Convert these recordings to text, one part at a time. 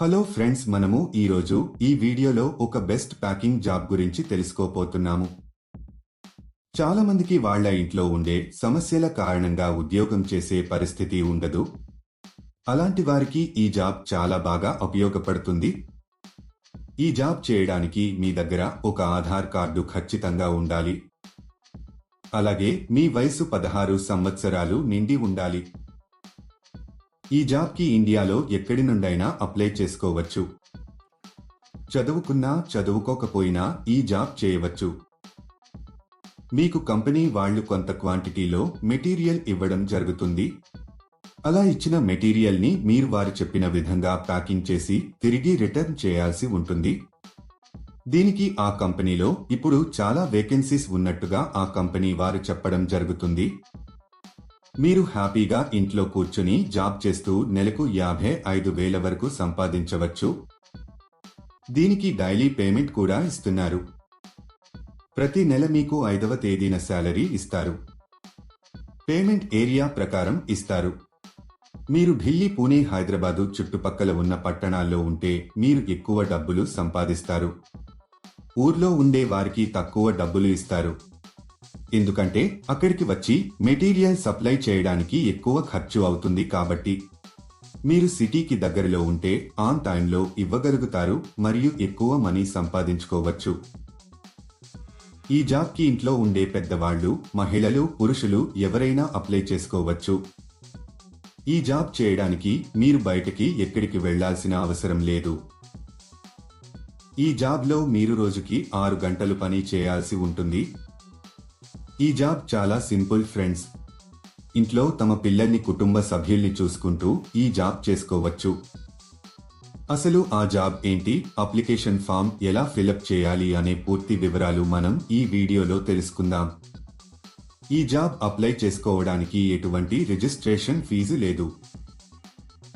Hello friends మనము ఈరోజు ఈ వీడియోలో ఒక బెస్ట్ ప్యాకింగ్ జాబ్ గురించి తెలుసుకోపోతున్నాము చాలా మందికి వాళ్ళ ఇంట్లో ఉండే సమస్యల కారణంగా ఉద్యోగం చేసే పరిస్థితి ఉండదు. అలాంటి వారికి ఈ జాబ్ చాలా బాగా ఉపయోగపడుతుంది. ఈ జాబ్ చేయడానికి మీ దగ్గర ఒక ఆధార్ కార్డు ఖచ్చితంగా ఉండాలి. అలాగే మీ వయసు పదహారు సంవత్సరాలు నిండి ఉండాలి. ఈ జాబ్కి ఇండియాలో ఎక్కడి నుండైనా అప్లై చేసుకోవచ్చు. చదువుకున్నా చదువుకోకపోయినా ఈ జాబ్ చేయవచ్చు. మీకు కంపెనీ వాళ్ళు కొంత క్వాంటిటీలో మెటీరియల్ ఇవ్వడం జరుగుతుంది. అలా ఇచ్చిన మెటీరియల్ని మీరు వారు చెప్పిన విధంగా ప్యాకింగ్ చేసి తిరిగి రిటర్న్ చేయాల్సి ఉంటుంది. దీనికి ఆ కంపెనీలో ఇప్పుడు చాలా వేకెన్సీస్ ఉన్నట్టుగా ఆ కంపెనీ వారు చెప్పడం జరుగుతుంది. మీరు హ్యాపీగా ఇంట్లో కూర్చుని జాబ్ చేస్తూ నెలకు యాభై ఐదు వేల వరకు సంపాదించవచ్చు. దీనికి డైలీ పేమెంట్ కూడా ఇస్తున్నారు. ప్రతి నెల మీకు ఐదవ తేదీన శాలరీ ఇస్తారు. పేమెంట్ ఏరియా ప్రకారం ఇస్తారు. మీరు ఢిల్లీ పూణే హైదరాబాదు చుట్టుపక్కల ఉన్న పట్టణాల్లో ఉంటే మీరు ఎక్కువ డబ్బులు సంపాదిస్తారు. ఊర్లో ఉండే వారికి తక్కువ డబ్బులు ఇస్తారు. ఎందుకంటే అక్కడికి వచ్చి మెటీరియల్ సప్లై చేయడానికి ఎక్కువ ఖర్చు అవుతుంది కాబట్టి. మీరు సిటీకి దగ్గరలో ఉంటే ఆన్ టైంలో ఇవ్వగలుగుతారు మరియు ఎక్కువ మనీ సంపాదించుకోవచ్చు. ఈ జాబ్కి ఇంట్లో ఉండే పెద్దవాళ్ళు మహిళలు పురుషులు ఎవరైనా అప్లై చేసుకోవచ్చు. ఈ జాబ్ చేయడానికి మీరు బయటకి ఎక్కడికి వెళ్ళాల్సిన అవసరం లేదు. ఈ జాబ్లో మీరు రోజుకి ఆరు గంటలు పని చేయాల్సి ఉంటుంది. ఈ జాబ్ చాలా సింపుల్ ఫ్రెండ్స్. ఇంట్లో తమ పిల్లల్ని కుటుంబ సభ్యుల్ని చూసుకుంటూ ఈ జాబ్ చేసుకోవచ్చు. అసలు ఆ జాబ్ ఏంటి? అప్లికేషన్ ఫామ్ ఎలా ఫిలప్ చేయాలి అనే పూర్తి వివరాలు మనం ఈ వీడియోలో తెలుసుకుందాం. ఈ జాబ్ అప్లై చేసుకోవడానికి ఎటువంటి రిజిస్ట్రేషన్ ఫీజు లేదు.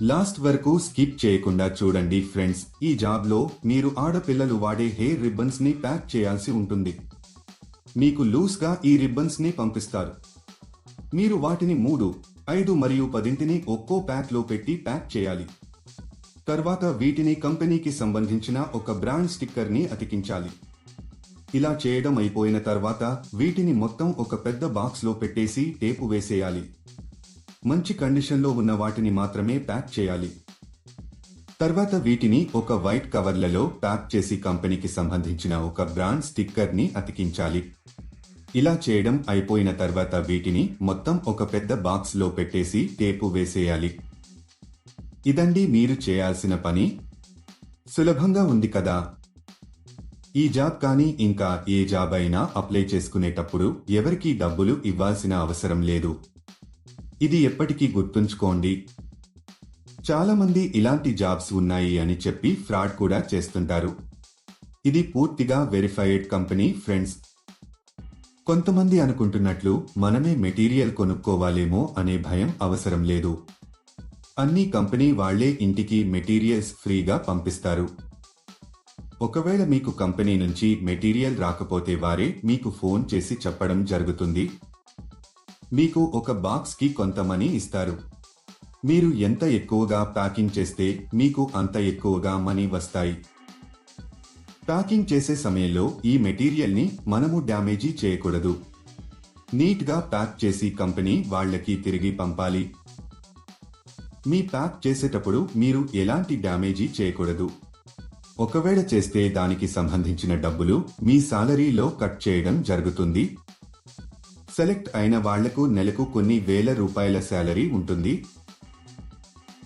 లాస్ట్ వరకు స్కిప్ చేయకుండా చూడండి ఫ్రెండ్స్. ఈ జాబ్లో మీరు ఆడపిల్లలు వాడే హెయిర్ రిబ్బన్స్ని ప్యాక్ చేయాల్సి ఉంటుంది. మీకు లూస్గా ఈ రిబ్బన్స్ని పంపిస్తారు. మీరు వాటిని మూడు ఐదు మరియు పదింటిని ఒక్కో ప్యాక్లో పెట్టి ప్యాక్ చేయాలి. తర్వాత వీటిని కంపెనీకి సంబంధించిన ఒక బ్రాండ్ స్టిక్కర్ని అతికించాలి. ఇలా చేయడం అయిపోయిన తర్వాత వీటిని మొత్తం ఒక పెద్ద బాక్స్లో పెట్టేసి టేపు వేసేయాలి. మంచి కండిషన్లో ఉన్న వాటిని మాత్రమే ప్యాక్ చేయాలి. తర్వాత వీటిని ఒక వైట్ కవర్లలో ప్యాక్ చేసి కంపెనీకి సంబంధించిన ఒక బ్రాండ్ స్టిక్కర్ని అతికించాలి. ఇలా చేయడం అయిపోయిన తర్వాత వీటిని మొత్తం ఒక పెద్ద బాక్స్లో పెట్టేసి టేపు వేసేయాలి. ఇదండి మీరు చేయాల్సిన పని. సులభంగా ఉంది కదా. ఈ జాబ్ కానీ ఇంకా ఏ జాబ్ అయినా అప్లై చేసుకునేటప్పుడు ఎవరికీ డబ్బులు ఇవ్వాల్సిన అవసరం లేదు. ఇది ఎప్పటికీ గుర్తుంచుకోండి. చాలా మంది ఇలాంటి జాబ్స్ ఉన్నాయి అని చెప్పి ఫ్రాడ్ కూడా చేస్తుంటారు. ఇది పూర్తిగా వెరిఫైడ్ కంపెనీ ఫ్రెండ్స్. కొంతమంది అనుకుంటున్నట్లు మనమే మెటీరియల్ కొనుక్కోవాలేమో అనే భయం అవసరం లేదు. అన్ని కంపెనీ వాళ్ళే ఇంటికి మెటీరియల్స్ ఫ్రీగా పంపిస్తారు. ఒకవేళ మీకు కంపెనీ నుంచి మెటీరియల్ రాకపోతే వారే మీకు ఫోన్ చేసి చెప్పడం జరుగుతుంది. మీకు ఒక బాక్స్కి కొంత మనీ ఇస్తారు. మీరు ఎంత ఎక్కువగా ప్యాకింగ్ చేస్తే మీకు అంత ఎక్కువగా మనీ వస్తాయి. ప్యాకింగ్ చేసే సమయంలో ఈ మెటీరియల్ని మనము డ్యామేజీ చేయకూడదు. నీట్గా ప్యాక్ చేసి కంపెనీ వాళ్ళకి తిరిగి పంపాలి. మీ ప్యాక్ చేసేటప్పుడు మీరు ఎలాంటి డ్యామేజీ చేయకూడదు. ఒకవేళ చేస్తే దానికి సంబంధించిన డబ్బులు మీ సాలరీలో కట్ చేయడం జరుగుతుంది. సెలెక్ట్ అయిన వాళ్ళకు నెలకు కొన్ని వేల రూపాయల శాలరీ ఉంటుంది.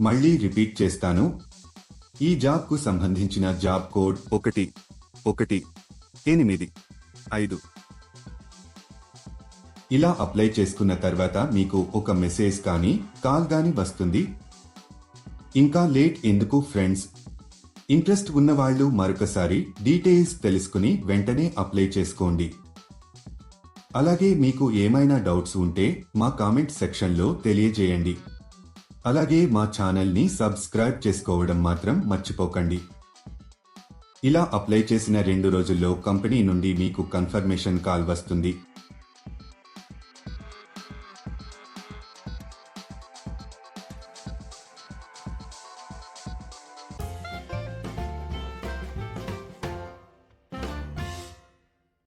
మళ్ళీ రిపీట్ చేస్తాను. ఈ జాబ్కు సంబంధించిన జాబ్ కోడ్ ఒకటి ఒకటి ఎనిమిది ఐదు. ఇలా అప్లై చేసుకున్న తర్వాత మీకు ఒక మెసేజ్ కానీ కాల్ కానీ వస్తుంది. ఇంకా లేట్ ఎందుకు ఫ్రెండ్స్? ఇంట్రెస్ట్ ఉన్నవాళ్ళు మరొకసారి డీటెయిల్స్ తెలుసుకుని వెంటనే అప్లై చేసుకోండి. అలాగే మీకు ఏమైనా డౌట్స్ ఉంటే మా కామెంట్ సెక్షన్లో తెలియజేయండి. అలాగే మా ఛానల్ని సబ్స్క్రైబ్ చేసుకోవడం మాత్రం మర్చిపోకండి. ఇలా అప్లై చేసిన రెండు రోజుల్లో కంపెనీ నుండి మీకు కన్ఫర్మేషన్ కాల్ వస్తుంది.